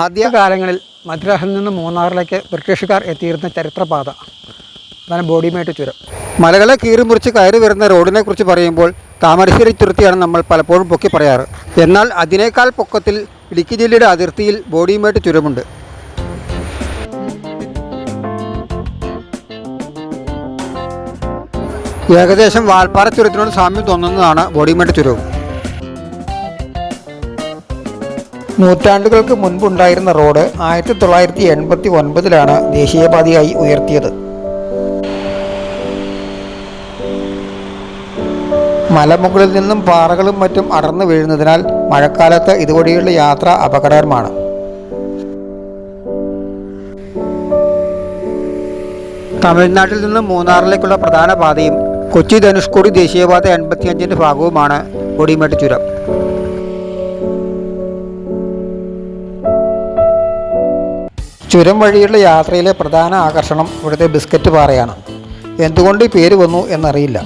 ആദ്യ കാലങ്ങളിൽ മദ്രാസിൽ നിന്ന് മൂന്നാറിലേക്ക് ബ്രിട്ടീഷുകാർ എത്തിയിരുന്ന ചരിത്രപാത. അതാണ് ബോഡിമേട്ട് ചുരം. മലകളെ കീറി മുറിച്ച് കയറി വരുന്ന റോഡിനെ കുറിച്ച് പറയുമ്പോൾ താമരശ്ശേരി ചുരുത്തിയാണ് നമ്മൾ പലപ്പോഴും പൊക്കി പറയാറ്. എന്നാൽ അതിനേക്കാൾ പൊക്കത്തിൽ ഇടുക്കി ജില്ലയുടെ അതിർത്തിയിൽ ബോഡിമേട്ട് ചുരമുണ്ട്. ഏകദേശം വാൽപ്പാറ ചുരത്തിനോട് സാമ്യം തോന്നുന്നതാണ് ബോഡിമേട്ട് ചുരവും. നൂറ്റാണ്ടുകൾക്ക് മുൻപുണ്ടായിരുന്ന റോഡ് ആയിരത്തി തൊള്ളായിരത്തി എൺപത്തി ഒൻപതിലാണ് ദേശീയപാതയായി ഉയർത്തിയത്. മലമുകളിൽ നിന്നും പാറകളും മറ്റും അടർന്നു വീഴുന്നതിനാൽ മഴക്കാലത്ത് ഇതുവഴിയുള്ള യാത്ര അപകടകരമാണ്. തമിഴ്നാട്ടിൽ നിന്നും മൂന്നാറിലേക്കുള്ള പ്രധാന പാതയും കൊച്ചി ധനുഷ്കോടി ദേശീയപാത എൺപത്തിയഞ്ചിന്റെ ഭാഗവുമാണ് കൊടിമേട്ട് ചുരം. ചുരം വഴിയുള്ള യാത്രയിലെ പ്രധാന ആകർഷണം ഇവിടുത്തെ ബിസ്ക്കറ്റ് പാറയാണ്. എന്തുകൊണ്ട് ഈ പേര് വന്നു എന്നറിയില്ല.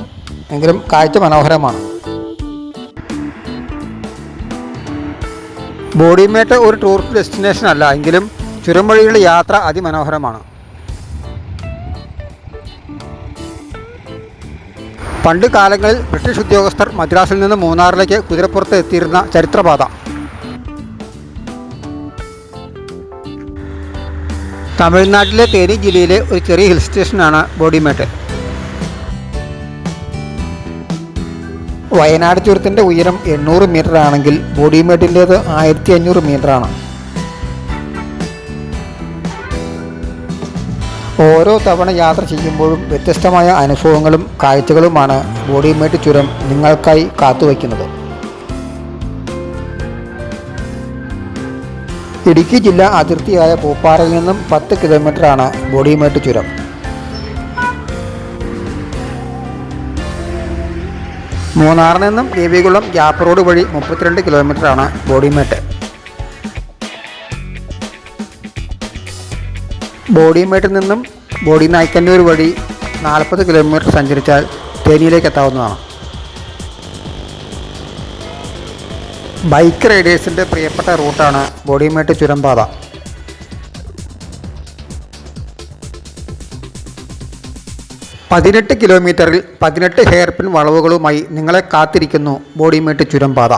എങ്കിലും കാഴ്ച മനോഹരമാണ്. ബോഡിമേട്ട് ഒരു ടൂറിസ്റ്റ് ഡെസ്റ്റിനേഷൻ അല്ല എങ്കിലും ചുരം വഴിയുള്ള യാത്ര അതിമനോഹരമാണ്. പണ്ട് കാലങ്ങളിൽ ബ്രിട്ടീഷ് ഉദ്യോഗസ്ഥർ മദ്രാസിൽ നിന്ന് മൂന്നാറിലേക്ക് കുതിരപ്പുറത്ത് എത്തിയിരുന്ന ചരിത്രപാത. തമിഴ്നാട്ടിലെ തേനി ജില്ലയിലെ ഒരു ചെറിയ ഹിൽ സ്റ്റേഷനാണ് ബോഡിമേട്ട്. വയനാട് ചുരത്തിന്റെ ഉയരം എണ്ണൂറ് മീറ്റർ ആണെങ്കിൽ ബോഡിമേട്ടിന്റേത് ആയിരത്തി അഞ്ഞൂറ് ആണ്. ഓരോ തവണ യാത്ര ചെയ്യുമ്പോഴും വ്യത്യസ്തമായ അനുഭവങ്ങളും കാഴ്ചകളുമാണ് ബോഡിമേട്ട് ചുരം നിങ്ങൾക്കായി കാത്തുവയ്ക്കുന്നത്. ഇടുക്കി ജില്ല അതിർത്തിയായ പൂപ്പാറയിൽ നിന്നും പത്ത് കിലോമീറ്ററാണ് ബോഡിമേട്ട് ചുരം. മൂന്നാറിൽ നിന്നും ദേവികുളം ഗ്യാപ്പ് റോഡ് വഴി മുപ്പത്തിരണ്ട് കിലോമീറ്ററാണ് ബോഡിമേട്ട്. ബോഡിമേട്ടിൽ നിന്നും ബോഡി നായ്ക്കന്നൂർ വഴി നാൽപ്പത് കിലോമീറ്റർ സഞ്ചരിച്ചാൽ തേനിയിലേക്ക് എത്താവുന്നതാണ്. ബൈക്ക് റൈഡേഴ്സിന്റെ പ്രിയപ്പെട്ട റൂട്ടാണ് ബോഡിമേട്ട് ചുരംപാത. പതിനെട്ട് കിലോമീറ്ററിൽ പതിനെട്ട് ഹെയർപിൻ വളവുകളുമായി നിങ്ങളെ കാത്തിരിക്കുന്നു ബോഡിമേട്ട് ചുരം പാത